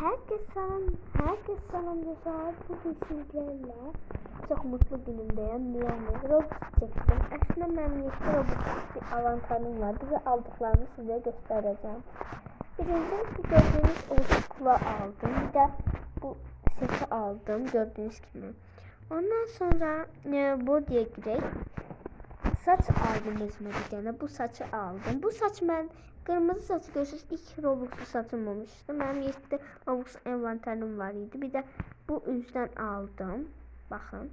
Herkes salam, herkes salam dostlar. Bugün sizlerle çok mutlu günümdeyim. Mi? Robux çektim. Aslında memnuniyetle Robux bir avantajım vardı ve aldıklarımı size göstereceğim. Birinci gördüğünüz oldukla aldım. Bir de bu seti aldım. Gördüğünüz gibi. Ondan sonra e, bu diye girek. Saç aldım özüme bir tane. Bu saçı aldım. Bu saç ben kırmızı saçı görürsünüz ilk Robux'u satılmamıştı. Benim yetdi Robux envanterim var idi. Bir de bu üzden aldım. Bakın.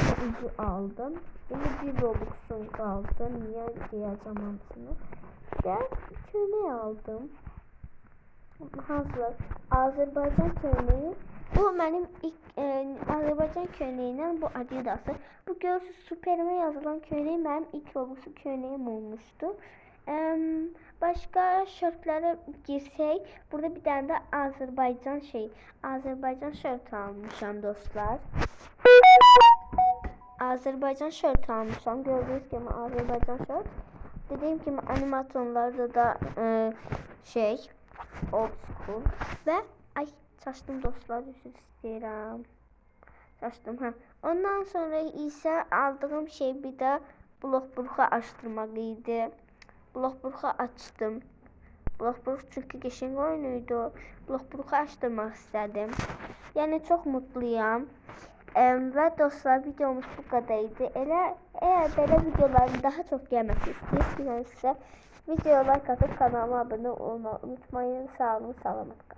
Bu üzü aldım. Şimdi bir Robux'um kaldı. Niye diyeceğim hamısını. De köleği aldım. Hazır. Azerbaycan köleği. Bu benim ilk e, Azerbaycan köleğinden bu Adidas'ı. Bu görürsüz Superman yazılan köleği benim ilk Robux'u köleğim olmuştu. E, başka şörtlere girsek burada bir tane de Azerbaycan şey Azerbaycan şört almışam dostlar. Azerbaycan şört almışam. Gördüğünüz gibi Azerbaycan şört. Dediğim gibi animasyonlarda da e, şey old school ve ay çaşdım dostlar üzr istəyirəm. Çaşdım ha. Ondan sonra isə aldığım şey bir də blokburxu açtırmaq idi. Blokburxu açtım. Blokburx çünki qəşəng oyun idi. Blokburxu açtırmaq istədim. Yəni çox mutluyam. Və dostlar videomuz bu qədər idi. Elə əgər belə videoların daha çox gəlməsini istəyirsinizsə videoya like atıb kanalıma abunə olmayı unutmayın. Sağ olun, salamat qalın.